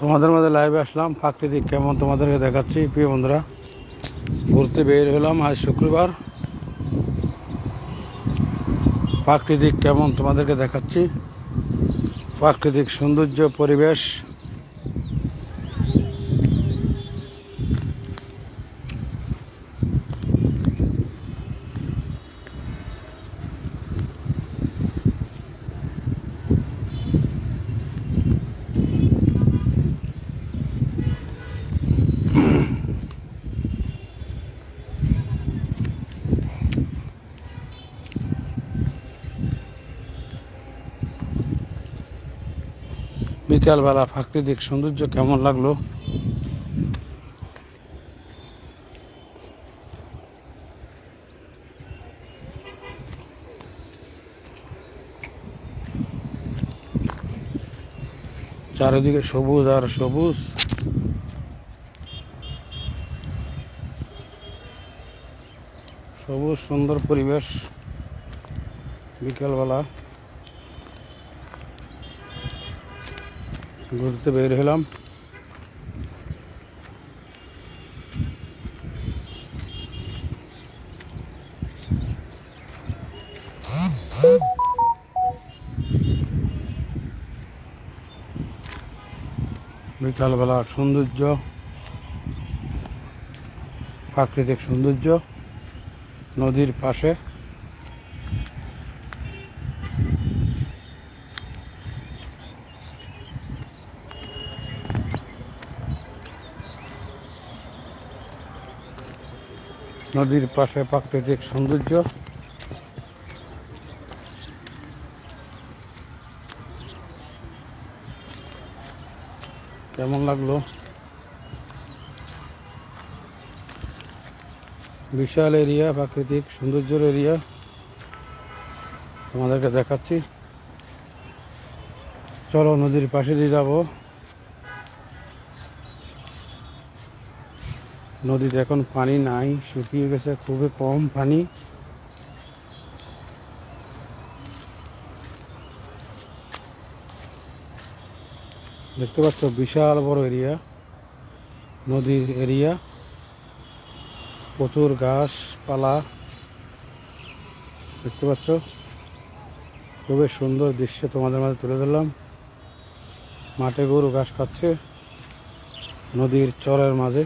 তোমাদের মাঝে লাইভে আসলাম। প্রাকৃতিক কেমন তোমাদেরকে দেখাচ্ছি, প্রিয় বন্ধুরা। ঘুরতে বের হলাম আজ শুক্রবার। প্রাকৃতিক কেমন তোমাদেরকে দেখাচ্ছি। প্রাকৃতিক সৌন্দর্য, পরিবেশ। বিকালবেলা প্রাকৃতিক সৌন্দর্য কেমন লাগল? চারিদিকে সবুজ আর সবুজ। সবুজ সুন্দর পরিবেশ বিকালবেলা। ঘুরতে বের হলাম। বিকালবেলা সৌন্দর্য প্রাকৃতিক সৌন্দর্য নদীর পাশে। নদীর পাশে প্রাকৃতিক সৌন্দর্য। কেমন লাগল? বিশাল এরিয়া, প্রাকৃতিক সৌন্দর্যের এরিয়া। তোমাদেরকে দেখাচ্ছি। চলো নদীর পাশে দিয়ে যাব। নদীতে এখন পানি নাই, শুকিয়ে গেছে, খুবই কম পানি। দেখতে পাচ্ছ, বিশাল বড় এরিয়া, নদীর এরিয়া। প্রচুর গাছপালা। দেখতে পাচ্ছ, খুবই সুন্দর দৃশ্য তোমাদের মাঝে তুলে ধরলাম। মাঠে গরু ঘাস খাচ্ছে নদীর চরের মাঝে।